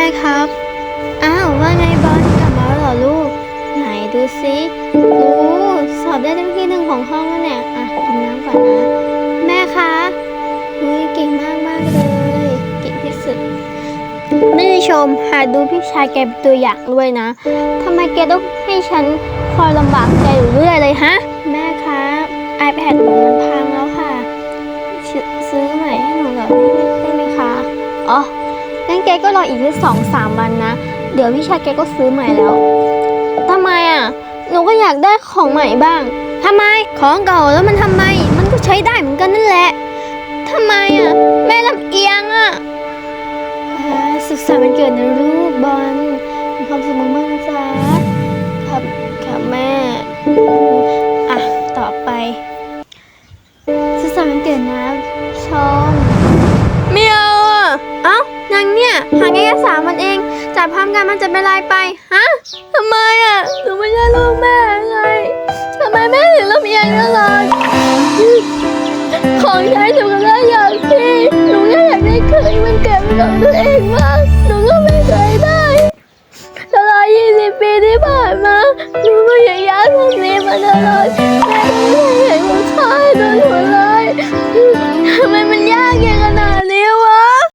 ม่ครับ อ้าวว่าไงบอลกลับมาแล้วเหรอลูก ไหนดูสิโอ้สอบได้เต็มที่หนึ่งของห้องแล้วเนี่ยอะกินน้ำก่อนนะ แม่คะอุ้ยเก่งมากมากเลย เก่งที่สุดไม่ได้ชมหาดูพี่ชายแกเป็นตัวอย่างด้วยนะทำไมแกต้องให้ฉันคอยลำบากใจอยู่เรื่อยเลยฮะ นแกก็รออีกแค่สองสามวันนะ เดี๋ยวพี่ชายแกก็ซื้อใหม่แล้วทำไมอะ หนูก็อยากได้ของใหม่บ้างทำไม ของเก่าแล้วมันทำไม มันก็ใช้ได้เหมือนกันนั่นแหละทำไมอะ แม่ลำเอียงอะสุขสันต์วันเกิดนะลูกบอลมีความสุขมากๆนะจ๊ะครับครับแม่ อะ ต่อไป งเนี่ย หาแค่สามวันเองจ่ายพร้อมกันมันจะเป็นไรไป ฮะทำไมอะหนูไม่ใช่ลูกแม่ไงทำไมแม่ถึงลำเอียงตลอดของใช้หนูก็ได้อย่างที่หนูแค่อยากได้เคยมันเกิดเป็นของตัวเองมากหนูก็ไม่เคยได้ตลอด20ปีที่ผ่านมาหนูก็พยายามทำนี้มาตลอด